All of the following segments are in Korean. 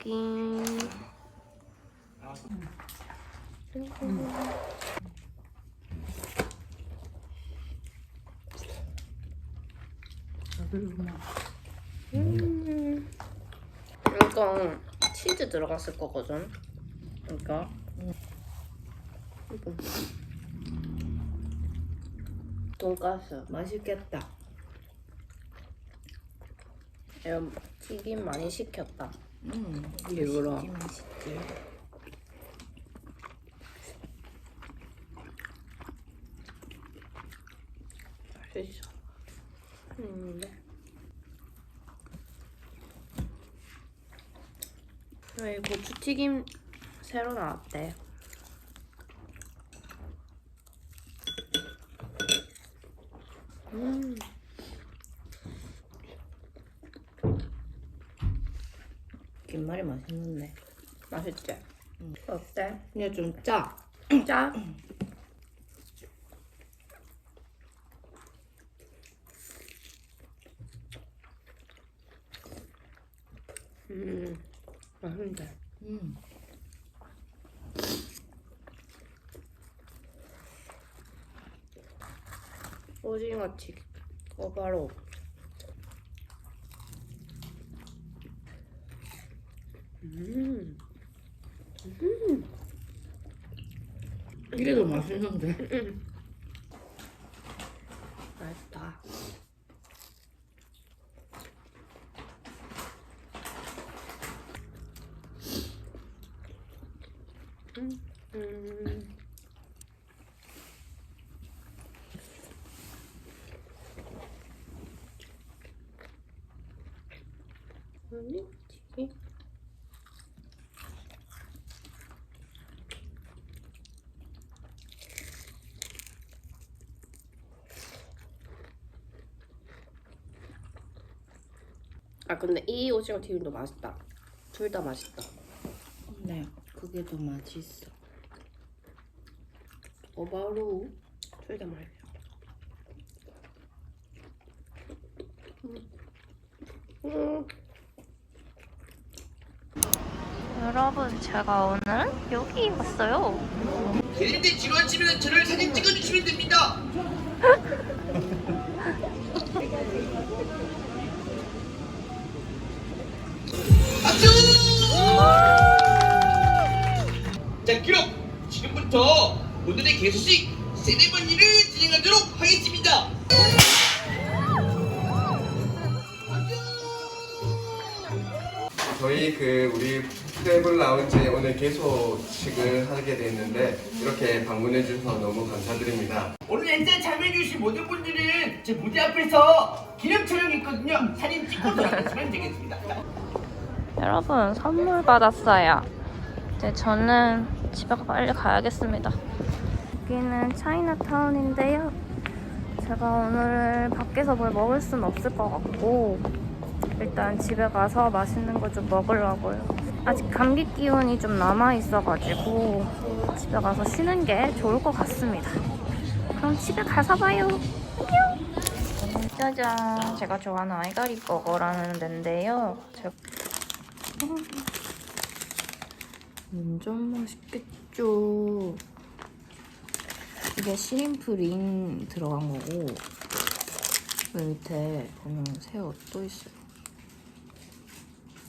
여기 그리고 음. 이거 치즈 들어갔을 거거든. 그러니까. 이거. 돈가스 맛있겠다. 튀김 많이 시켰다. 음, 일부러. 맛있어. 음, 네. 왜 고추튀김 새로 나왔대. 음. 김말이 맛있는데. 맛있지? 음. 어때? 근데 좀 짜. 짜? 음, 맛있는데. 음. 오징어 튀김. 꼬바로. 음, 이게 더 맛있는데. 음. 맛있다. 음, 음. 아니, 튀김. 아 근데 이 오징어 튀김도 맛있다. 둘 다 맛있다. 네, 그게 더 맛있어. 오바루 둘다 맛있어. 음. 여러분 제가 오늘 여기 왔어요 되는데 지루하시면 저를 사진 찍어주시면 됩니다. 자, 그럼 지금부터 오늘의 개소식 세레머니를 진행하도록 하겠습니다. 저희 그 우리 트래블 라운지에 오늘 개소식을 하게 됐는데 이렇게 방문해 주셔서 너무 감사드립니다. 오늘 행사에 참여해주신 모든 분들은 제 무대 앞에서 기념 촬영이 있거든요. 사진 찍고 돌아가시면 되겠습니다. 여러분 선물 받았어요 이제 저는 집에 빨리 가야겠습니다. 여기는 차이나타운인데요. 제가 오늘 밖에서 뭘 먹을 순 없을 것 같고 일단 집에 가서 맛있는 거 좀 먹으려고요. 아직 감기 기운이 좀 남아있어가지고 집에 가서 쉬는 게 좋을 것 같습니다. 그럼 집에 가서 봐요. 안녕. 짜잔. 제가 좋아하는 아이가리 버거라는 데인데요. 제가 완전 맛있겠죠. 이게 시림프 링 들어간 거고 그 밑에 보면 새우 또 있어요.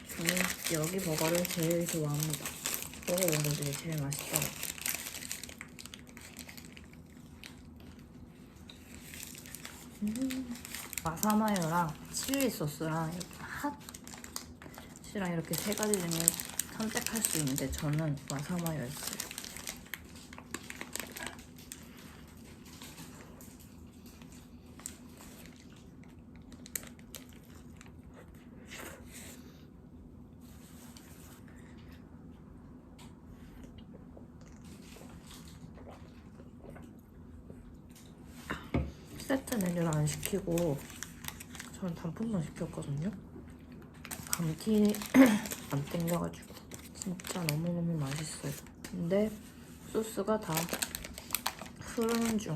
저는 여기 버거를 제일 좋아합니다. 먹어본 것 중에 제일 맛있어요. 음, 마사마요랑 칠리 소스랑 이렇게 핫이랑 이렇게 세 가지 중에 선택할 수 있는데 저는 마사마요였어요. 세트 메뉴를 안 시키고 저는 단품만 시켰거든요. 감튀 안 땡겨가지고 진짜 너무너무 맛있어요. 근데 소스가 다 흐르는 중.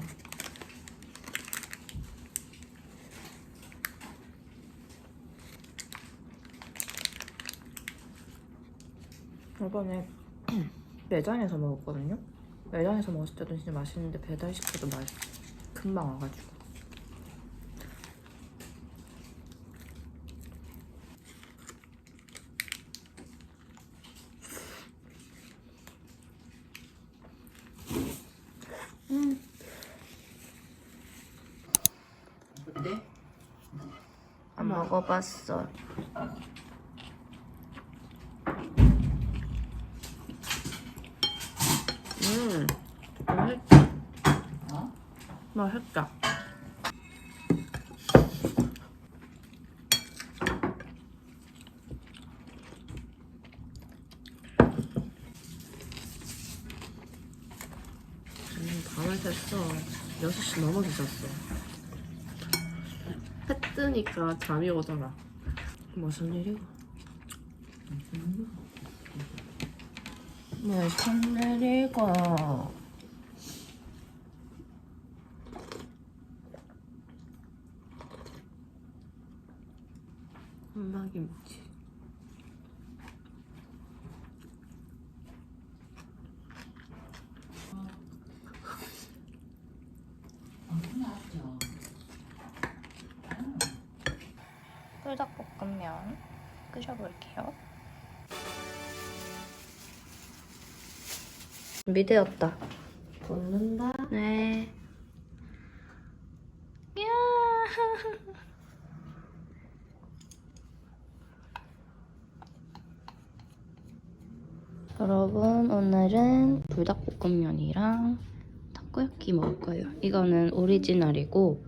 이번에 매장에서 먹었거든요. 매장에서 먹었을 때도 진짜 맛있는데 배달시켜도 맛있어. 금방 와가지고. 먹어봤어. 음, 맛있다. 어? 맛있다. 음, 밤을 샜어. 6시 넘어서 잤어. 해 뜨니까 잠이 오더라. 무슨 일이고? 무슨 일이고? 엄마 김치. 꿀닭볶음면 끄셔볼게요. 준비되었다. 걷는다. 네. 이야. 여러분 오늘은 불닭볶음면이랑 타코야키 먹을 거예요. 이거는 오리지널이고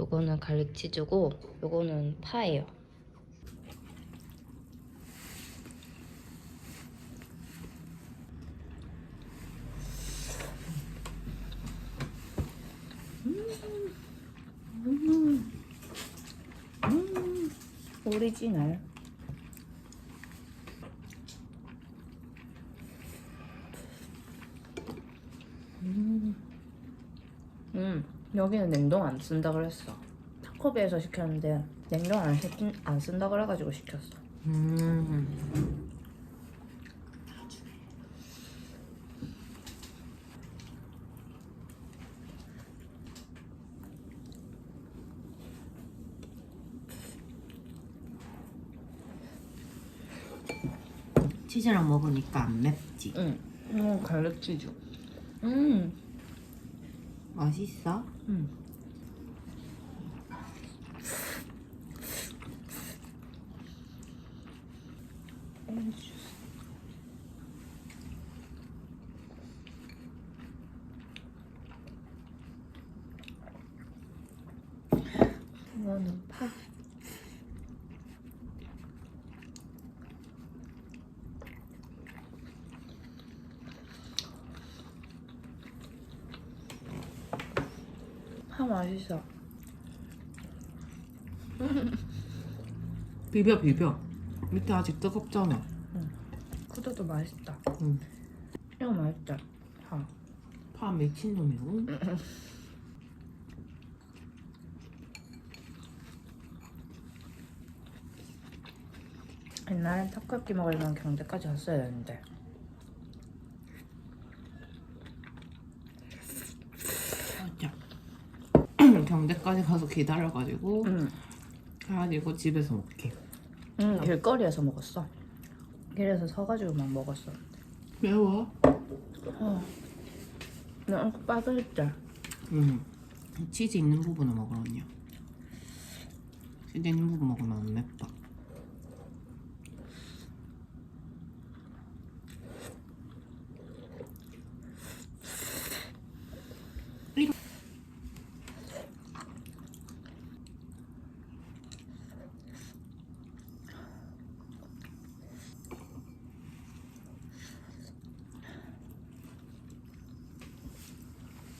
요거는 갈릭 치즈고 요거는 파예요. 오리지널. 음, 여기는 냉동 안 쓴다 그랬어. 타코베에서 시켰는데 냉동 안, 시, 안 쓴다 그래가지고 시켰어. 음. 치즈랑 먹으니까 안 맵지? 응. 음, 갈릭 치즈. 음, 맛있어? 음. 이거는 파. 파 맛있어. 비벼 비벼 밑에 아직 뜨겁잖아 쿠도도 맛있다. 응. 이거 맛있다. 파. 파 미친놈이고 옛날엔 타코야끼 먹으려면 경대까지 갔어야 되는데. 경대까지 가서 기다려가지고 응. 가지고 집에서 먹게. 응, 길거리에서 먹었어. 길에서 서가지고 막 먹었어. 매워? 어. 나 빠글했다. 응. 치즈 있는 부분을 먹으러 언니. 치즈 있는 부분 먹으면 안 맵다. 이거.